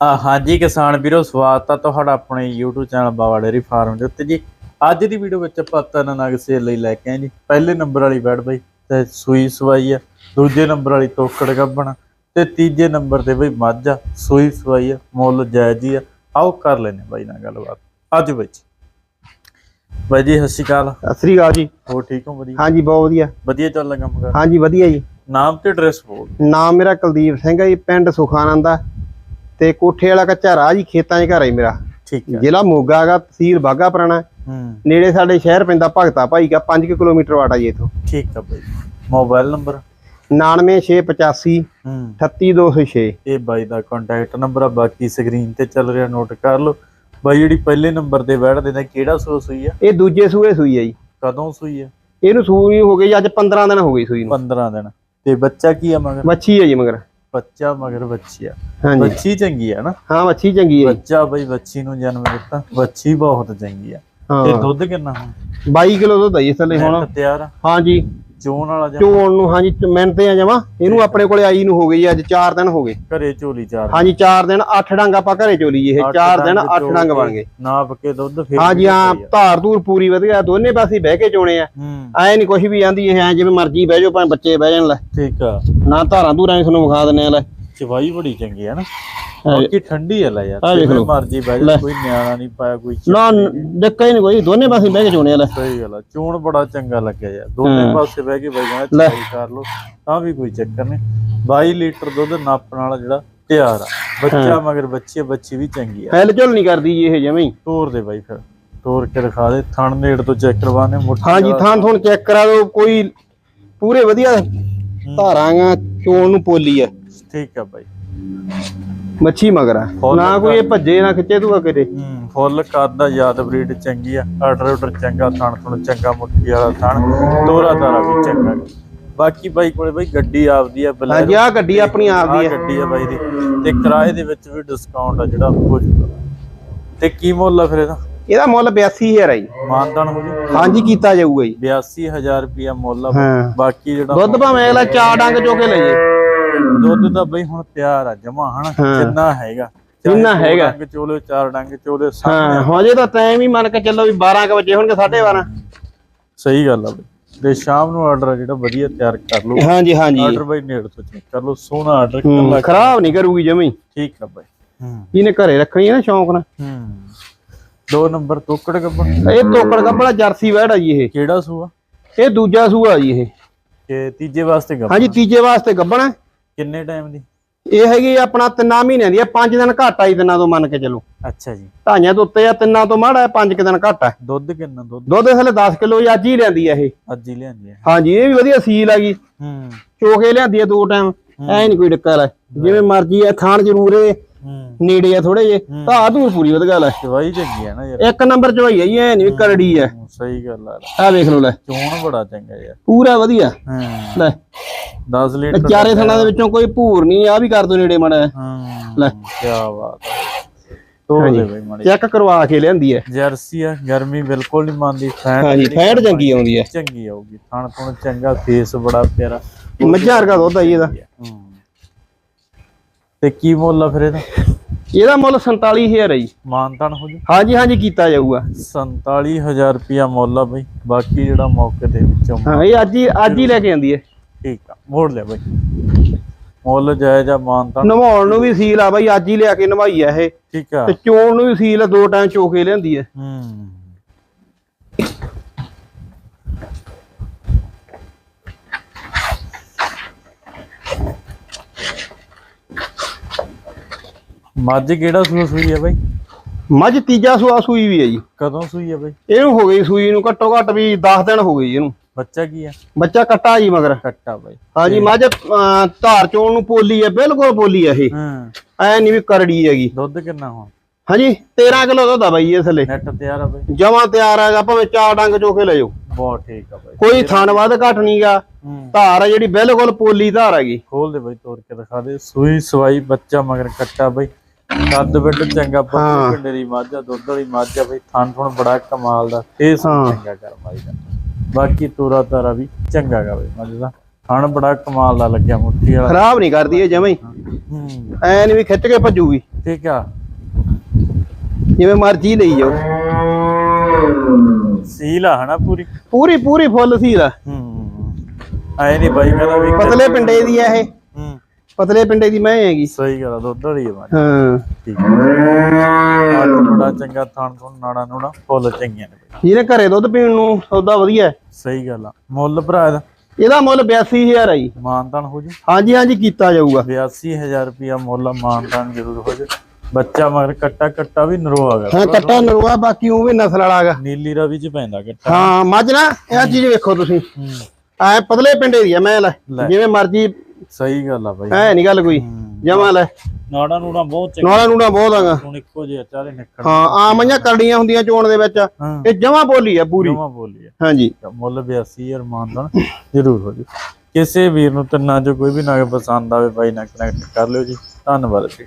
ਹਾਂਜੀ ਕਿਸਾਨ ਵੀਰੋ ਸਵਾਗਤ ਆ ਤੁਹਾਡਾ ਆਪਣੇ YouTube channel Bawa dairy farm ਦੇ ਉੱਤੇ ਜੀ। ਅੱਜ ਦੀ ਵੀਡੀਓ ਵਿੱਚ ਆਪਾਂ ਤਿੰਨ ਨਗ ਸੇਲ ਲਈ ਲੈ ਕੇ ਆਏ ਜੀ। ਪਹਿਲੇ ਨੰਬਰ ਵਾਲੀ ਬੈਡ ਬਈ ਤੇ ਸੂਈ ਸਵਾਈ ਆ। ਦੂਜੇ ਨੰਬਰ ਵਾਲੀ ਤੋਕੜ ਗੱਬਣ ਤੇ ਤੀਜੇ ਨੰਬਰ ਤੇ ਬਈ ਮੱਝ ਆ। ਸੂਈ ਸਵਾਈ ਆ ਮੁੱਲ ਜਾਇਜ਼ ਹੀ ਆ। ਆਓ ਕਰ ਲੈਨੇ ਬਾਈ ਨਾਲ ਗੱਲਬਾਤ। ਅੱਜ ਬਾਈ ਜੀ। ਬਾਈ ਜੀ ਸਤਿ ਸ਼੍ਰੀ ਅਕਾਲ। ਸਤਿ ਸ੍ਰੀ ਅਕਾਲ ਜੀ। ਹੋਰ ਠੀਕ ਹੋ ਵਧੀਆ? ਹਾਂਜੀ ਬਹੁਤ ਵਧੀਆ। ਵਧੀਆ ਚੱਲ ਲੱਗਾ ਮਗਾ ਹਾਂਜੀ ਵਧੀਆ ਜੀ। ਨਾਮ ਤੇ ਐਡਰੈਸ ਬੋਲ ਨਾਮ ਮੇਰਾ ਕੁਲਦੀਪ ਸਿੰਘ ਹੈ ਜੀ ਪਿੰਡ ਸੁਖਾਨੰਦ ਆ। ਤੇ ਕੋਠੇ ਵਾਲਾ ਕੱਚਾ ਰਾਹ ਜੀ ਖੇਤਾਂ 'ਚ ਘਰ ਹੈ ਮੇਰਾ। ਠੀਕ ਹੈ ਜ਼ਿਲ੍ਹਾ ਮੋਗਾ ਹੈਗਾ ਤਹਿਸੀਲ ਬਾਗਾ ਪੁਰਾਣਾ। ਹੂੰ। ਨੇੜੇ ਸਾਡੇ ਸ਼ਹਿਰ ਪੈਂਦਾ ਭਗਤਾ ਭਾਈ ਕਾ 5 ਕਿਲੋਮੀਟਰ ਵਾਟਾ ਜੀ ਇਥੋਂ। ਠੀਕ ਆ ਬਾਈ ਮੋਬਾਈਲ ਨੰਬਰ? 99685 ਹੂੰ। 38206 ਇਹ ਬਾਈ ਦਾ ਕੰਟੈਕਟ ਨੰਬਰ ਆ ਬਾਕੀ ਸਕਰੀਨ ਤੇ ਚੱਲ ਰਿਹਾ ਨੋਟ ਕਰ ਲਓ। ਬਾਈ ਜਿਹੜੀ ਪਹਿਲੇ ਨੰਬਰ ਤੇ ਬੈਠਦੇ ਨੇ ਕਿਹੜਾ ਸੂਆ ਸੂਈ ਆ? ਇਹ ਦੂਜੇ ਸੂਏ ਸੂਈ ਹੈ ਜੀ। ਕਦੋਂ ਸੂਈ ਆ? ਇਹਨੂੰ ਸੂਈ ਹੋ ਗਈ ਅੱਜ 15 ਦਿਨ ਹੋ ਗਏ ਸੂਈ ਨੂੰ। 15 ਦਿਨ। ਤੇ ਬੱਚਾ ਕੀ ਆ ਮਗਰ? ਮੱਛੀ ਹੈ ਜੀ ਮਗਰ। ਬੱਚਾ ਮਗਰ ਬੱਚੀ ਆ। ਹਾਂਜੀ। ਬੱਚੀ ਚੰਗੀ ਆ ਨਾ। ਹਾਂ ਮੱਛੀ ਚੰਗੀ ਹੈ। ਬੱਚਾ ਬਈ ਬੱਚੀ ਨੂੰ ਜਨਮ ਦਿੱਤਾ। ਬੱਚੀ ਬਹੁਤ ਚੰਗੀ ਆ। ਤੇ ਹਾਂ। ਦੁੱਧ ਕਿੰਨਾ ਹੁਣ? 22 ਕਿਲੋ ਦੁੱਧ ਹੈ ਜੀ ਇਸ ਥੱਲੇ ਹੁਣ। ਤਿਆਰ ਆ। ਹਾਂਜੀ ਚੋਣ ਵਾਲਾ ਜਾਂ ਚੋਣ ਨੂੰ ਹਾਂਜੀ ਮਿੰਟ ਤੇ ਆ ਜਾਵਾਂ। ਇਹਨੂੰ ਆਪਣੇ ਕੋਲੇ ਆਈ ਨੂੰ ਹੋ ਗਈ ਅੱਜ 4 ਦਿਨ ਹੋ ਗਏ। ਘਰੇ ਝੋਲੀ ਚਾਰ ਹਾਂਜੀ 4 ਦਿਨ 8 ਡੰਗ ਆਪਾਂ ਘਰੇ ਚੋਲੀ ਇਹ 4 ਦਿਨ 8 ਡੰਗ ਬਣ ਗਏ। ਨਾਪ ਕੇ ਦੁੱਧ ਫੇਰ ਹਾਂਜੀ ਹਾਂ ਧਾਰ ਧੂਰ ਪੂਰੀ ਵਧੀਆ ਦੋਨੇ ਪਾਸੇ ਬਹਿ ਕੇ ਚੋਣੇ ਆ। ਐ ਨਹੀਂ ਕੁਝ ਵੀ ਆਂਦੀ ਇਹ ਐ ਜਿਵੇਂ ਮਰਜ਼ੀ ਬਹਿ ਜਾਓ ਭਾਵੇਂ ਬੱਚੇ ਬਹਿ ਜਾਣ ਲੈ। ਠੀਕ ਆ। ਨਾ ਧਾਰਾਂ ਧੂਰਾਂ ਤੁਹਾਨੂੰ ਵਿਖਾ ਦਿੰਨੇ ਆ ਲੈ। ਚਵਾਈ ਬੜੀ ਚੰਗੀ ਆ ਨਾ ਹਾਂ। ਬਾਕੀ ਠੰਡੀ ਆ ਲੈ ਯਾਰ ਜਿਵੇਂ। ਮਰਜ਼ੀ ਬਹਿ ਜਾ। ਕੋਈ ਨਿਆਣਾ ਨਹੀਂ ਪਾਇਆ ਕੋਈ ਨਾ ਡੱਕਾ ਹੀ ਨਹੀਂ ਕੋਈ ਦੋਨੇ ਪਾਸੇ ਬਹਿ ਕੇ ਚੋਣੇ ਆ ਲੈ ਸਹੀ ਗੱਲ ਆ ਚੋਣ ਬੜਾ ਚੰਗਾ ਲੱਗਿਆ ਯਾਰ ਦੋਨੇ ਹਾਂ। ਪਾਸੇ ਬਹਿ ਕੇ ਬਈਆਂ ਲੈ। ਚਵਾਈ ਕਰ ਲੋ ਤਾਂ ਵੀ ਕੋਈ ਚੱਕਰ ਨਹੀਂ 22 ਲੀਟਰ ਦੁੱਧ ਨਾਪਣ ਵਾਲਾ ਜਿਹੜਾ ਤਿਆਰ ਆ ਬੱਚਾ ਮਗਰ ਬੱਚੀ ਬੱਚੀ ਵੀ ਚੰਗੀ ਆ ਫੈਲ ਝੁਲ ਨਹੀਂ ਕਰਦੀ ਇਹ ਜਮੀ ਤੋਰ ਦੇ ਬਾਈ ਫਿਰ ਤੋਰ ਕੇ ਦਿਖਾ ਦੇ ਥਣ ਨੇੜ ਤੋਂ ਚੈੱਕ ਕਰਵਾਣੇ ਮੁੱਠੀ ਹਾਂਜੀ ਵਾਲਾ। ਥਾਂ ਥੋਣ ਚੈੱਕ ਕਰਾ ਦਿਓ ਕੋਈ ਪੂਰੇ ਵਧੀਆ ਧਾਰਾਂਗਾ ਚੋਣ ਨੂੰ ਪੋਲੀ ਆ ਠੀਕ ਆ ਬਾਈ। ਮੱਛੀ ਮਗਰ ਨਾ ਕੋਈ ਇਹ ਭੱਜੇ ਨਾ ਖਿੱਚੇ ਤੂੰ ਕਿਤੇ। ਹੂੰ ਫੁੱਲ ਕਰਦਾ ਯਾਦ ਬਰੀਡ ਚੰਗੀ ਆ। ਆਰਡਰ ਆਰਡਰ ਚੰਗਾ ਥਣ ਥਣ ਚੰਗਾ ਮੁੱਠੀ ਵਾਲਾ ਥਣ ਤੋਰਾ ਤਾਰਾ ਵੀ ਚੰਗਾ। ਬਾਕੀ ਬਾਈ ਕੋਲੇ ਬਾਈ ਗੱਡੀ ਆਪਦੀ ਆ ਹਾਂਜੀ ਬਲੈਰੋ ਆ ਗੱਡੀ ਆਪਣੀ ਆਪ ਦੀ ਆਹ ਆ। ਗੱਡੀ ਆ ਬਾਈ ਦੀ। ਤੇ ਕਿਰਾਏ ਦੇ ਵਿੱਚ ਵੀ ਡਿਸਕਾਊਂਟ ਆ ਜਿਹੜਾ ਹੋ ਜੂਗਾ ਤੇ ਕੀ ਮੁੱਲ ਆ ਫਿਰ ਇਹਦਾ? ਇਹਦਾ ਮੁੱਲ 82000 ਹੈ ਜੀ। ਮਾਨਦਾਨ ਹੋ ਜੂ ਹਾਂਜੀ ਕੀਤਾ ਜਾਊਗਾ ਜੀ। 82000 ਰੁਪਿਆ ਮੁੱਲ ਆ। ਬਾਕੀ ਜਿਹੜਾ ਦੁੱਧ ਭਾਵੇਂ ਅਗਲਾ ਚਾਰ ਡੰਗ ਚੋ ਕੇ ਲੈ ਜੇ ਦੁੱਧ ਤਾਂ ਬਈ ਹੁਣ ਤਿਆਰ ਆ ਜਮਾ ਹਨਾ। ਜਿੰਨਾ ਹੈਗਾ। ਜਿੰਨਾ ਦੋ ਹੈਗਾ। ਡੰਗ ਚੋਲੇ ਚਾਰ ਡੰਗ ਚੋਲੇ ਹਾਂ ਹਜੇ ਤਾਂ ਟਾਈਮ ਹੀ ਮੰਨ ਕੇ ਚੱਲੋ ਵੀ 12 ਕ ਵਜੇ ਹੋਣਗੇ 12:30 ਸਹੀ ਗੱਲ ਆ ਬਈ। ਤੇ ਸ਼ਾਮ ਨੂੰ ਆਰਡਰ ਜਿਹੜਾ ਵਧੀਆ ਤਿਆਰ ਕਰ ਲਓ। ਹਾਂਜੀ ਹਾਂਜੀ। ਆਰਡਰ ਬਾਈ ਨੇੜ ਤੋਂ ਚੈੱਕ ਕਰ ਲਓ ਸੋਹਣਾ ਆਰਡਰ ਕਰ ਖਰਾਬ ਨਹੀਂ ਕਰੂਗੀ ਜਮੀ। ਠੀਕ ਆ ਬਾਈ। ਹੂੰ। ਇਹਨੇ ਘਰੇ ਰੱਖਣੀ ਹੈ ਨਾ ਸ਼ੌਂਕ ਨਾਲ ਹੂੰ। ਦੋ ਨੰਬਰ ਤੋਕੜ ਗੱਬਣ। ਇਹ ਤੋਕੜ ਕੱਪੜਾ ਜਰਸੀ ਵੈੜ ਆ ਜੀ ਇਹ। ਕਿਹੜਾ ਸੂਆ? ਇਹ ਦੂਜਾ ਸੂਆ ਜੀ ਇਹ। ਕਿ ਤੀਜੇ ਵਾਸਤੇ ਗੱਬਣ ਹਾਂਜੀ ਤੀਜੇ ਵਾਸਤੇ ਗੱਬਣਾ। ਕਿੰਨੇ ਟਾਈਮ ਦੀ? ਇਹ ਹੈਗੀ ਆਪਣਾ ਤਿੰਨਾਂ ਮਹੀਨਿਆਂ ਦੀ ਆ 5 ਦਿਨ ਘੱਟ ਆਈ ਦਿਨਾਂ ਤੋਂ ਮੰਨ ਕੇ ਚੱਲੋ। ਅੱਛਾ ਜੀ। ਢਾਈਆਂ ਤੋਂ ਉੱਤੇ ਆ ਤਿੰਨਾਂ ਤੋਂ ਮਾੜਾ 5 ਕਿ ਦਿਨ ਘੱਟ ਆ। ਦੁੱਧ ਕਿੰਨਾ ਦੁੱਧ? ਦੁੱਧ ਇਸ ਵੇਲੇ 10 ਕਿਲੋ ਅੱਜ ਹੀ ਲਿਆਂਦੀ ਆ ਇਹ। ਅੱਜ ਹੀ ਲਿਆਂਦੀ ਹੈ ਹਾਂਜੀ ਇਹ ਵੀ ਵਧੀਆ ਸੀਲ ਆ ਗਈ ਹੂੰ। ਚੋਕੇ ਲਿਆਂਦੀ ਆ ਦੋ ਟਾਈਮ ਐ ਨਹੀਂ ਕੋਈ ਡੱਕਾ ਲੈ। ਜਿਵੇਂ ਮਰਜ਼ੀ ਆ ਖਾਣ ਜ਼ਰੂਰ ਇਹ ਹੂੰ ਨੇੜੇ ਆ ਥੋੜੇ ਜੇ ਧਾ ਧੂਰ ਪੂਰੀ ਵਧੀਆ ਲੈ ਚਵਾਈ ਚੰਗੀ ਹੈ ਨਾ ਯਾਰ। ਇੱਕ ਨੰਬਰ ਚ ਹੋਈ ਆ ਜੀ ਐ ਨਹੀਂ ਕਰੜੀ ਆ। ਹੂੰ, ਸਹੀ ਗੱਲ ਆ। ਆ ਵੇਖ ਲਓ ਲੈ। ਚੋਣ ਬੜਾ ਚੰਗਾ ਯਾਰ। ਪੂਰਾ ਵਧੀਆ। ਹੂੰ। ਲੈ। 10 ਲੀਟਰ ਚਾਰੇ ਥਣਾ ਦੇ ਵਿੱਚੋਂ ਕੋਈ ਭੂਰ ਨਹੀਂ ਆ ਵੀ ਕਰ ਦੋ ਨੇੜੇ ਮੜਾ ਹਾਂ ਲੈ। ਕੀ ਬਾਤ ਹੈ ਚੈੱਕ ਕਰਵਾ ਕੇ ਲਿਆਂਦੀ ਐ ਜਰਸੀ ਆ ਗਰਮੀ ਬਿਲਕੁਲ ਨਹੀਂ ਮੰਨਦੀ। ਫੈਨ ਹਾਂਜੀ ਫੈਟ ਚੰਗੀ ਆਉਂਦੀ ਐ ਚੰਗੀ ਆਊਗੀ। ਥਣ ਥਣ ਚੰਗਾ ਫੇਸ ਬੜਾ ਪਿਆਰਾ। ਮੱਝਾਂ ਵਰਗਾ ਦੁੱਧ ਆ ਜੀ ਇਹਦਾ। ਹੂੰ। ਤੇ ਕੀ ਮੁੱਲ ਆ ਫਿਰ ਇਹਦਾ? ਇਹਦਾ ਮੁੱਲ 47000 ਹੈ ਜੀ। ਮਾਨਤਾਨ ਹੋ ਜੂ ਹਾਂਜੀ ਹਾਂਜੀ ਕੀਤਾ ਜਾਊਗਾ। 47000 ਰੁਪਿਆ ਮੁੱਲ ਆ ਬਈ ਬਾਕੀ ਜਿਹੜਾ ਮੌਕੇ ਦੇ ਵਿੱਚੋਂ ਹਾਂ ਇਹ ਅੱਜ ਹੀ ਅੱਜ ਹੀ ਲੈ ਕੇ ਆਂਦੀ ਐ ਠੀਕ ਆ ਮੋੜ ਲੈ ਬਈ। ਮੁੱਲ ਜਾਇਜ਼ ਆ ਮਾਨਤਾਨ। ਨਵਾਉਣ ਨੂੰ ਵੀ ਸੀਲ ਆ ਬਾਈ ਅੱਜ ਹੀ ਲਿਆ ਕੇ ਨਵਾਈ ਆ ਇਹ। ਠੀਕ ਆ। ਤੇ ਚੋਣ ਨੂੰ ਵੀ ਸੀਲ ਆ ਦੋ ਟਾਈਮ ਚੋਕੇ ਲਿਆਂਦੀ ਐ ਹੂੰ। ਮੱਝ ਕਿਹੜਾ ਸੂਆ ਸੂਈ ਹੈ ਬਾਈ? ਮੱਝ ਤੀਜਾ ਸੂਆ ਸੂਈ ਵੀ ਹੈ ਜੀ। ਕਦੋਂ ਸੂਈ ਹੈ ਬਾਈ? ਇਹਨੂੰ ਹੋ ਗਈ ਸੂਈ ਨੂੰ ਘੱਟੋ ਘੱਟ ਵੀ 10 ਦਿਨ ਹੋ ਗਏ ਜੀ ਇਹਨੂੰ। ਬੱਚਾ ਕੀ ਆ? ਬੱਚਾ ਕੱਟਾ ਜੀ ਮਗਰ। ਕੱਟਾ ਬਾਈ। ਹਾਂਜੀ ਮੱਝ ਅਹ, ਧਾਰ ਚੋਣ ਨੂੰ ਪੋਲੀ ਐ ਬਿਲਕੁਲ ਪੋਲੀ ਐ ਇਹ। ਹੂੰ। ਐ ਨਹੀਂ ਵੀ ਕਰੜੀ ਹੈਗੀ। ਦੁੱਧ ਕਿੰਨਾ ਹੁਣ? ਹਾਂਜੀ 13 ਕਿਲੋ ਦੁੱਧ ਆ ਬਾਈ ਇਹ ਥੱਲੇ ਨੈਟ ਤਿਆਰ ਆ ਬਾਈ? ਜਮਾ ਤਿਆਰ ਹੈਗਾ ਭਾਵੇਂ ਚਾਰ ਡੰਗ ਚੋਕੇ ਲੈ ਜਾਓ। ਬਹੁਤ ਠੀਕ ਆ ਬਾਈ। ਕੋਈ ਥਣ ਵੱਧ ਘੱਟ ਨਹੀਂਗਾ ਹੂੰ। ਧਾਰ ਆ ਜਿਹੜੀ ਬਿਲਕੁਲ ਪੋਲੀ ਧਾਰ ਹੈਗੀ। ਖੋਲ ਦੇ ਬਾਈ ਤੋੜ ਕੇ ਦਿਖਾ ਦੇ। ਸੂਈ ਸਵਾਈ ਬੱਚਾ ਮਗਰ ਕੱਟਾ ਬਾਈ। ਕੱਦ ਬਿੱਡ ਚੰਗਾ। ਪੱਕੀ ਪਿੰਡੇ ਦੀ ਮੱਝ ਆ ਦੁੱਧ ਵਾਲੀ ਮੱਝ ਆ ਬਾਈ ਥਣ ਥਣ ਬੜਾ ਕਮਾਲ ਦਾ ਫੇਸ ਵੀ ਹਾਂ। ਚੰਗਾ ਕਰ ਬਾਈ ਦਾ। ਬਾਕੀ ਤੋਰਾ ਤਾਰਾ ਵੀ ਚੰਗਾ ਗਾ ਬਾਈ ਮੱਝ ਦਾ। ਥਣ ਬੜਾ ਕਮਾਲ ਦਾ ਲੱਗਿਆ ਮੁੱਠੀ ਵਾਲਾ। ਖਰਾਬ ਨਹੀਂ ਕਰਦੀ ਇਹ ਜਮਾ ਐ ਨਹੀਂ ਵੀ ਖਿੱਚ ਕੇ ਭੱਜੂਗੀ। ਠੀਕ ਆ। ਜਿਵੇਂ ਮਰਜ਼ੀ ਲਈ ਜਾਓ। ਸੀਲ ਆ ਹਨਾ ਪੂਰੀ? ਪੂਰੀ ਪੂਰੀ ਫੁੱਲ ਸੀਲ ਆ। ਹੂੰ। ਆਏ ਨਹੀਂ ਬਾਈ ਕਹਿੰਦਾ ਵੀ ਪਤਲੇ ਪਿੰਡੇ ਦੀ ਆ ਇਹ। ਪਤਲੇ ਪਿੰਡੇ ਦੀ ਮੈਂ ਹੈਗੀ। ਸਹੀ ਗੱਲ ਆ ਦੁੱਧ ਵਾਲੀ ਆ ਬਾਈ ਹਾਂ। ਠੀਕ ਆ। ਅੱਜ ਬੜਾ ਚੰਗਾ ਥਾਣ ਤੋਂ ਨਾੜਾ ਨੂੜਾ ਫੁੱਲ ਚੰਗੀਆਂ ਨੇ ਜਿਹਨੇ ਘਰੇ ਦੁੱਧ ਪੀਣ ਨੂੰ ਸੌਦਾ ਵਧੀਆ ਹੈ। ਸਹੀ ਗੱਲ ਆ। ਮੁੱਲ ਭਰਾ ਇਹਦਾ? ਇਹਦਾ ਮੁੱਲ 82000 ਆ ਜੀ। ਮਾਨਤਾਨ ਹੋ ਜੂ? ਹਾਂਜੀ ਹਾਂਜੀ ਕੀਤਾ ਜਾਊਗਾ। 82000 ਰੁਪਿਆ ਮੁੱਲ ਮਾਨਤਾਨ ਜ਼ਰੂਰ ਹੋ ਜੂ। ਬੱਚਾ ਮਗਰ ਕੱਟਾ ਕੱਟਾ ਵੀ ਨਰੋ ਆ ਗਿਆ ਹਾਂ ਕੱਟਾ ਨਰਵਾ ਬਾਕੀ ਉਹ ਵੀ ਨਸਲ ਵਾਲਾ ਹੈਗਾ ਨੀਲੀ ਰਵੀ ਚ ਪੈਂਦਾ ਕੱਟਾ। ਹਾਂ ਮੱਝ ਨਾ ਇਹ ਚੀਜ਼ ਵੇਖੋ ਤੁਸੀਂ। ਹੂੰ। ਐ ਪਤਲੇ ਪਿੰਡੇ ਦੀ ਆ ਮੈਂ ਲੈ। ਜਿਵੇਂ ਮਰਜ਼ੀ ਸਹੀ ਗੱਲ ਆ ਬਾਈ। ਐ ਨਹੀਂ ਗੱਲ ਕੋਈ। ਹੂੰ। ਜਮਾ ਲੈ। ਨਾੜਾ ਨੂੜਾ ਬਹੁਤ ਚੰਗਾ। ਨਾਲਾ ਨੂੜਾ ਬਹੁਤ ਆਗਾ। ਹੁਣ ਇੱਕੋ ਜਿਹਾ ਚਾਰੇ ਨਿਕਲ ਹਾਂ ਆਮੀਆਂ ਕਰੜੀਆਂ ਹੁੰਦੀਆਂ ਚੋਣ ਦੇ ਵਿੱਚ। ਹਾਂ। ਇਹ ਜਮਾ ਬੋਲੀ ਆ ਪੂਰੀ। ਜਮਾ ਬੋਲੀ ਆ। ਹਾਂਜੀ। ਮੁੱਲ 82000 ਮਾਨਤਾਨ ਜ਼ਰੂਰ ਹੋ ਜੂ। ਕਿਸੇ ਵੀਰ ਨੂੰ ਤਿੰਨਾਂ ਚੋਂ ਕੋਈ ਵੀ ਨਾ ਪਸੰਦ ਆਵੇ ਬਾਈ ਨਾਲ ਕਨੈਕਟ ਕਰ ਲਿਓ ਜੀ। ਧੰਨਵਾਦ ਜੀ।